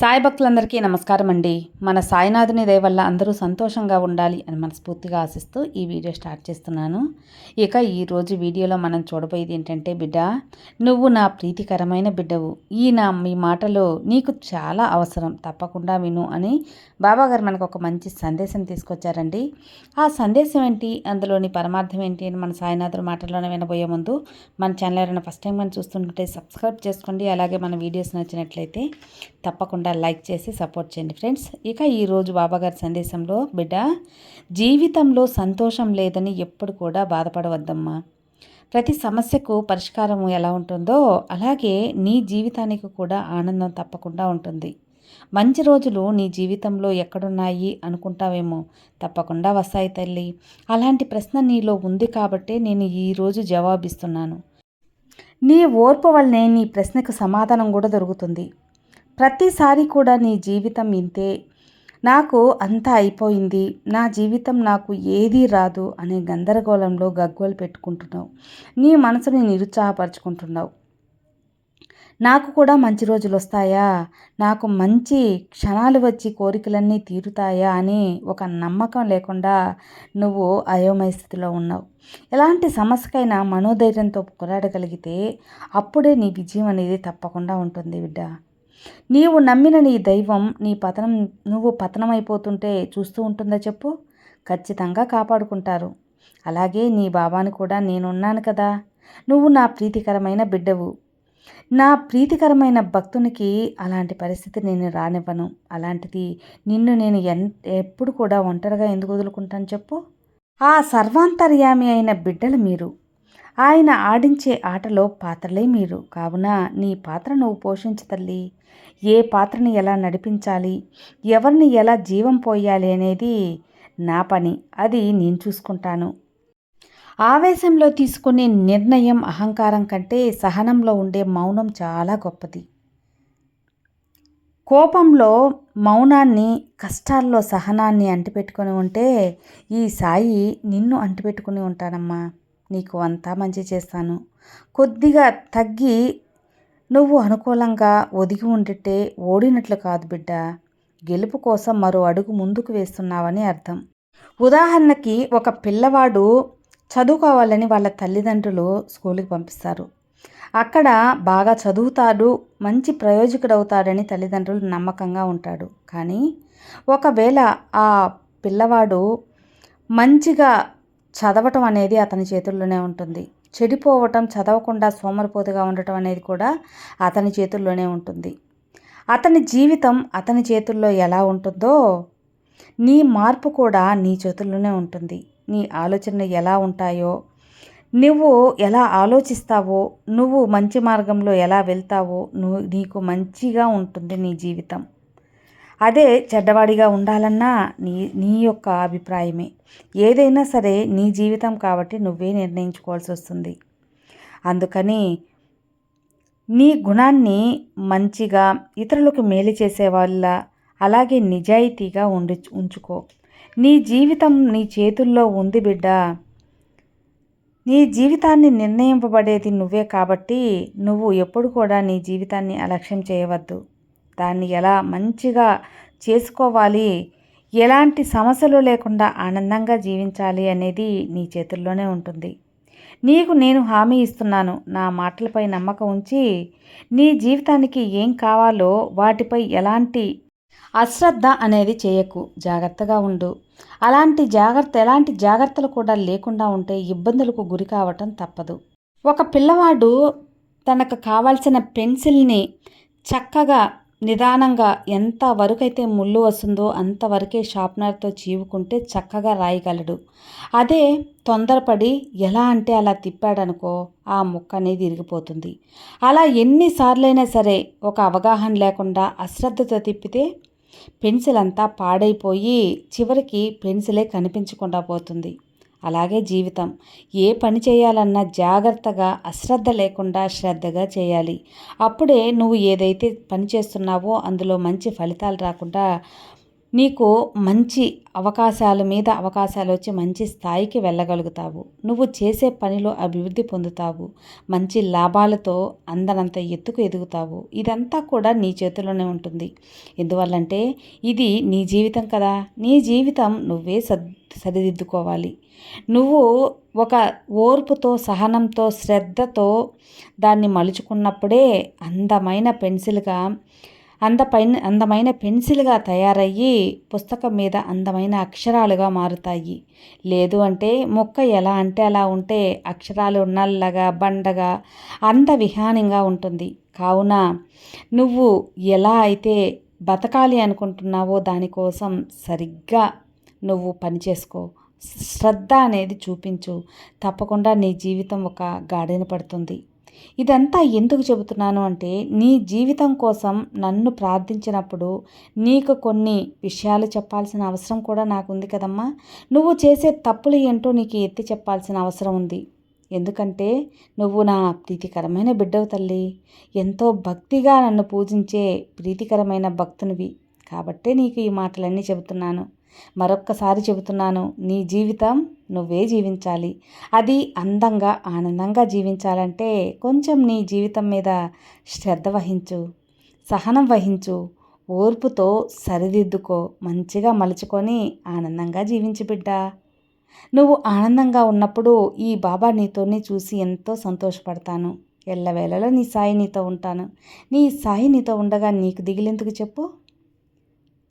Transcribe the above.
సాయి భక్తులందరికీ నమస్కారం అండి. మన సాయినాథుని దయ వల్ల అందరూ సంతోషంగా ఉండాలి అని మనస్ఫూర్తిగా ఆశిస్తూ ఈ వీడియో స్టార్ట్ చేస్తున్నాను. ఇక ఈరోజు వీడియోలో మనం చూడబోయేది ఏంటంటే బిడ్డ నువ్వు నా ప్రీతికరమైన బిడ్డవు. ఈ నా మీ మాటలు నీకు చాలా అవసరం. తప్పకుండా విను అని బాబాగారు మనకు ఒక మంచి సందేశం తీసుకొచ్చారండి. ఆ సందేశం ఏంటి? అందులోని పరమార్థం ఏంటి అని మన సాయినాథుని మాటల్లోనే వినబోయే ముందు మన ఛానల్ ఎవరైనా ఫస్ట్ టైం మనం చూస్తుంటే సబ్స్క్రైబ్ చేసుకోండి. అలాగే మన వీడియోస్ నచ్చినట్లయితే తప్పకుండా లైక్ చేసి సపోర్ట్ చేయండి ఫ్రెండ్స్. ఇక ఈరోజు బాబాగారి సందేశంలో బిడ్డ జీవితంలో సంతోషం లేదని ఎప్పుడు కూడా బాధపడవద్దమ్మా. ప్రతి సమస్యకు పరిష్కారం ఎలా ఉంటుందో అలాగే నీ జీవితానికి కూడా ఆనందం తప్పకుండా ఉంటుంది. మంచి రోజులు నీ జీవితంలో ఎక్కడున్నాయి అనుకుంటావేమో. తప్పకుండా వస్తాయి తల్లి. అలాంటి ప్రశ్న నీలో ఉంది కాబట్టే నేను ఈరోజు జవాబిస్తున్నాను. నీ ఓర్పు వల్లనే నీ ప్రశ్నకు సమాధానం కూడా దొరుకుతుంది. ప్రతిసారి కూడా నీ జీవితం ఇంతే. నాకు అంతా అయిపోయింది. నా జీవితం నాకు ఏదీ రాదు అనే గందరగోళంలో గగ్గోలు పెట్టుకుంటున్నావు. నీ మనసుని నిరుత్సాహపరుచుకుంటున్నావు. నాకు కూడా మంచి రోజులు వస్తాయా? నాకు మంచి క్షణాలు వచ్చి కోరికలన్నీ తీరుతాయా అని ఒక నమ్మకం లేకుండా నువ్వు అయోమయ స్థితిలో ఉన్నావు. ఎలాంటి సమస్యకైనా మనోధైర్యంతో పోరాడగలిగితే అప్పుడే నీ విజయం అనేది తప్పకుండా ఉంటుంది బిడ్డ. నీవు నమ్మిన నీ దైవం నీ పతనం నువ్వు పతనమైపోతుంటే చూస్తూ ఉంటుందా చెప్పు? ఖచ్చితంగా కాపాడుకుంటారు. అలాగే నీ బాబాని కూడా నేనున్నాను కదా. నువ్వు నా ప్రీతికరమైన బిడ్డవు. నా ప్రీతికరమైన భక్తునికి అలాంటి పరిస్థితి నేను రానివ్వను. అలాంటిది నిన్ను నేను ఎన్ ఎప్పుడు కూడా ఒంటరిగా ఎందుకు వదులుకుంటాను చెప్పు? ఆ సర్వాంతర్యామి అయిన బిడ్డలు మీరు. ఆయన ఆడించే ఆటలో పాత్రలే మీరు. కావున నీ పాత్ర నువ్వు పోషించు తల్లి. ఏ పాత్రని ఎలా నడిపించాలి? ఎవరిని ఎలా జీవం పోయాలి అనేది నా పని. అది నేను చూసుకుంటాను. ఆవేశంలో తీసుకునే నిర్ణయం అహంకారం కంటే సహనంలో ఉండే మౌనం చాలా గొప్పది. కోపంలో మౌనాన్ని కష్టాల్లో సహనాన్ని అంటిపెట్టుకొని ఉంటే ఈ సాయి నిన్ను అంటిపెట్టుకుని ఉంటానమ్మా. నీకు అంతా మంచి చేస్తాను. కొద్దిగా తగ్గి నువ్వు అనుకూలంగా ఒదిగి ఉండితే ఓడినట్లు కాదు బిడ్డ. గెలుపు కోసం మరో అడుగు ముందుకు వేస్తున్నావని అర్థం. ఉదాహరణకి ఒక పిల్లవాడు చదువుకోవాలని వాళ్ళ తల్లిదండ్రులు స్కూల్కి పంపిస్తారు. అక్కడ బాగా చదువుతాడు మంచి ప్రయోజకుడు అవుతాడని తల్లిదండ్రులు నమ్మకంగా ఉంటాడు. కానీ ఒకవేళ ఆ పిల్లవాడు మంచిగా చదవటం అనేది అతని చేతుల్లోనే ఉంటుంది. చెడిపోవటం చదవకుండా సోమరిపోతుగా ఉండటం అనేది కూడా అతని చేతుల్లోనే ఉంటుంది. అతని జీవితం అతని చేతుల్లో ఎలా ఉంటుందో నీ మార్పు కూడా నీ చేతుల్లోనే ఉంటుంది. నీ ఆలోచనలు ఎలా ఉంటాయో నువ్వు ఎలా ఆలోచిస్తావో నువ్వు మంచి మార్గంలో ఎలా వెళ్తావో నువ్వు నీకు మంచిగా ఉంటుంది నీ జీవితం. అదే చెడ్డవాడిగా ఉండాలన్నా నీ నీ యొక్క అభిప్రాయమే. ఏదైనా సరే నీ జీవితం కాబట్టి నువ్వే నిర్ణయించుకోవాల్సి వస్తుంది. అందుకని నీ గుణాన్ని మంచిగా ఇతరులకు మేలు చేసే వాళ్ళ అలాగే నిజాయితీగా ఉండి ఉంచుకో. నీ జీవితం నీ చేతుల్లో ఉంది బిడ్డ. నీ జీవితాన్ని నిర్ణయింపబడేది నువ్వే కాబట్టి నువ్వు ఎప్పుడు కూడా నీ జీవితాన్ని అలక్ష్యం చేయవద్దు. దాన్ని ఎలా మంచిగా చేసుకోవాలి? ఎలాంటి సమస్యలు లేకుండా ఆనందంగా జీవించాలి అనేది నీ చేతుల్లోనే ఉంటుంది. నీకు నేను హామీ ఇస్తున్నాను. నా మాటలపై నమ్మకం ఉంచి నీ జీవితానికి ఏం కావాలో వాటిపై ఎలాంటి అశ్రద్ధ అనేది చేయకు. జాగ్రత్తగా ఉండు. అలాంటి జాగ్రత్త ఎలాంటి జాగ్రత్తలు కూడా లేకుండా ఉంటే ఇబ్బందులకు గురి కావటం తప్పదు. ఒక పిల్లవాడు తనకు కావాల్సిన పెన్సిల్ని చక్కగా నిదానంగా ఎంత వరకైతే ముళ్ళు వస్తుందో అంతవరకే షార్ప్నర్తో చీవుకుంటే చక్కగా రాయగలడు. అదే తొందరపడి ఎలా అంటే అలా తిప్పాడనుకో ఆ ముక్క అనేది ఇరిగిపోతుంది. అలా ఎన్నిసార్లైనా సరే ఒక అవగాహన లేకుండా అశ్రద్ధతో తిప్పితే పెన్సిల్ అంతా పాడైపోయి చివరికి పెన్సిలే కనిపించకుండా పోతుంది. అలాగే జీవితం. ఏ పని చేయాలన్నా జాగ్రత్తగా అశ్రద్ధ లేకుండా శ్రద్ధగా చేయాలి. అప్పుడే నువ్వు ఏదైతే పని చేస్తున్నావో అందులో మంచి ఫలితాలు రాకుండా నీకు మంచి అవకాశాల మీద అవకాశాలు వచ్చి మంచి స్థాయికి వెళ్ళగలుగుతావు. నువ్వు చేసే పనిలో అభివృద్ధి పొందుతావు. మంచి లాభాలతో అందనంత ఎత్తుకు ఎదుగుతావు. ఇదంతా కూడా నీ చేతిలోనే ఉంటుంది. ఎందువల్లంటే ఇది నీ జీవితం కదా. నీ జీవితం నువ్వే సద్ సరిదిద్దుకోవాలి. నువ్వు ఒక ఓర్పుతో సహనంతో శ్రద్ధతో దాన్ని మలుచుకున్నప్పుడే అందమైన పెన్సిల్గా అందపైన అందమైన పెన్సిల్గా తయారయ్యి పుస్తకం మీద అందమైన అక్షరాలుగా మారుతాయి. లేదు అంటే మొక్క ఎలా అంటే అలా ఉంటే అక్షరాలు నల్లగా బండగా అందవిహానంగా ఉంటుంది. కావున నువ్వు ఎలా అయితే బతకాలి అనుకుంటున్నావో దానికోసం సరిగ్గా నువ్వు పని చేసుకో. శ్రద్ధ అనేది చూపించు. తప్పకుండా నీ జీవితం ఒక గాడిన పడుతుంది. ఇదంతా ఎందుకు చెబుతున్నాను అంటే నీ జీవితం కోసం నన్ను ప్రార్థించినప్పుడు నీకు కొన్ని విషయాలు చెప్పాల్సిన అవసరం కూడా నాకు ఉంది కదమ్మా. నువ్వు చేసే తప్పులు ఏంటో నీకు ఎత్తి చెప్పాల్సిన అవసరం ఉంది. ఎందుకంటే నువ్వు నా ప్రీతికరమైన బిడ్డవు తల్లి. ఎంతో భక్తిగా నన్ను పూజించే ప్రీతికరమైన భక్తునివి. కాబట్టే నీకు ఈ మాటలన్నీ చెబుతున్నాను. మరొక్కసారి చెబుతున్నాను నీ జీవితం నువ్వే జీవించాలి. అది అందంగా ఆనందంగా జీవించాలంటే కొంచెం నీ జీవితం మీద శ్రద్ధ వహించు సహనం వహించు ఓర్పుతో సరిదిద్దుకో మంచిగా మలుచుకొని ఆనందంగా జీవించి బిడ్డ. నువ్వు ఆనందంగా ఉన్నప్పుడు ఈ బాబా నీతోనే చూసి ఎంతో సంతోషపడతాను. ఎల్లవేళలో నీ సాయి నీతో ఉంటాను. నీ సాయి నీతో ఉండగా నీకు దిగిలెందుకు చెప్పు?